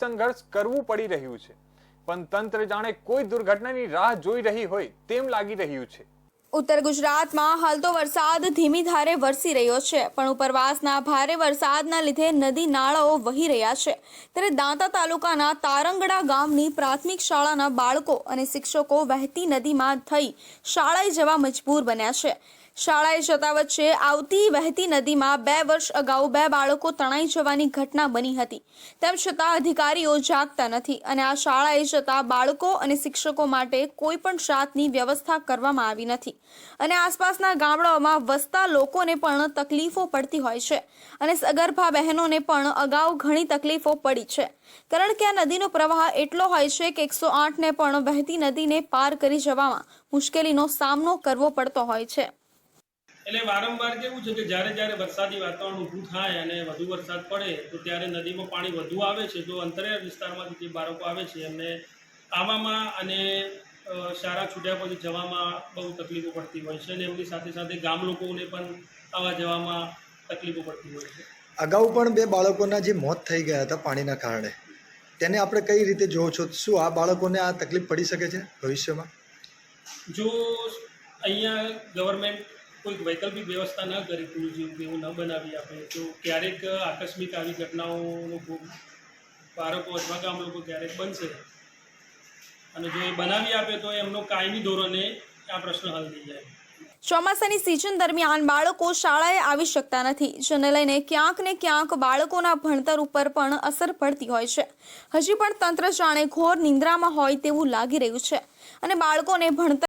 સંઘર્ષ કરવું પડી રહ્યું છે. પણ તંત્ર જાણે કોઈ દુર્ઘટનાની રાહ જોઈ રહી હોય તેમ લાગી રહ્યું છે. ઉત્તર ગુજરાતમાં હાલ તો વરસાદ ધીમી ધારે વરસી રહ્યો છે, પણ ઉપરવાસના ભારે વરસાદના લીધે નદી નાળાઓ વહી રહ્યા છે. ત્યારે દાંતા તાલુકાના તારંગડા ગામની પ્રાથમિક શાળાના બાળકો અને શિક્ષકો વહેતી નદીમાં થઈ શાળાએ જવા મજબૂર બન્યા છે. શાળાએ જતા વચ્ચે આવતી વહેતી નદીમાં બે વર્ષ અગાઉ બે બાળકો તણાઈ જવાની ઘટના બની હતી. તેમ છતાં અધિકારીઓ જાગતા નથી અને આ શાળાએ જતા બાળકો અને શિક્ષકો માટે કોઈ પણ જાતની વ્યવસ્થા કરવામાં આવી નથી. અને આસપાસના ગામડાઓમાં વસતા લોકોને પણ તકલીફો પડતી હોય છે અને સગર્ભા બહેનોને પણ અગાઉ ઘણી તકલીફો પડી છે. કારણ કે આ નદીનો પ્રવાહ એટલો હોય છે કે એકસો આઠને પણ વહેતી નદીને પાર કરી જવામાં મુશ્કેલીનો સામનો કરવો પડતો હોય છે. એટલે વારંવાર કેવું છે કે જ્યારે જ્યારે વરસાદી વાતાવરણ ઊભું થાય અને વધુ વરસાદ પડે તો ત્યારે નદીમાં પાણી વધુ આવે છે તો અંતરિયાળ વિસ્તારમાંથી જે બાળકો આવે છે એમને આવવામાં અને શાળા છૂટ્યા પછી જવામાં બહુ તકલીફો પડતી હોય છે અને એમની સાથે સાથે ગામ લોકોને પણ આવવા જવામાં તકલીફો પડતી હોય છે. અગાઉ પણ બે બાળકોના જે મોત થઈ ગયા હતા પાણીના કારણે તેને આપણે કઈ રીતે જોવો છો? શું આ બાળકોને આ તકલીફ પડી શકે છે ભવિષ્યમાં? જો અહીંયા ગવર્મેન્ટ કોઈક વૈકલ્પિક વ્યવસ્થા ન કરી કે એવું ન બનાવી આપે, તો ક્યારેક આકસ્મિક આવી ઘટનાઓનો ભોગ બાળકો અથવા ગામ લોકો ક્યારેક બનશે. અને જો એ બનાવી આપે તો એમનો કાયમી ધોરણે આ પ્રશ્ન હલ થઈ જાય. ચોમાસાની સિઝન દરમિયાન બાળકો શાળાએ આવી શકતા નથી, જેને લઈને ક્યાંક ને ક્યાંક બાળકોના ભણતર ઉપર પણ અસર પડતી હોય છે. હજી પણ તંત્ર જાણે ઘોર નિંદ્રામાં હોય તેવું લાગી રહ્યું છે. અને બાળકોને ભણતર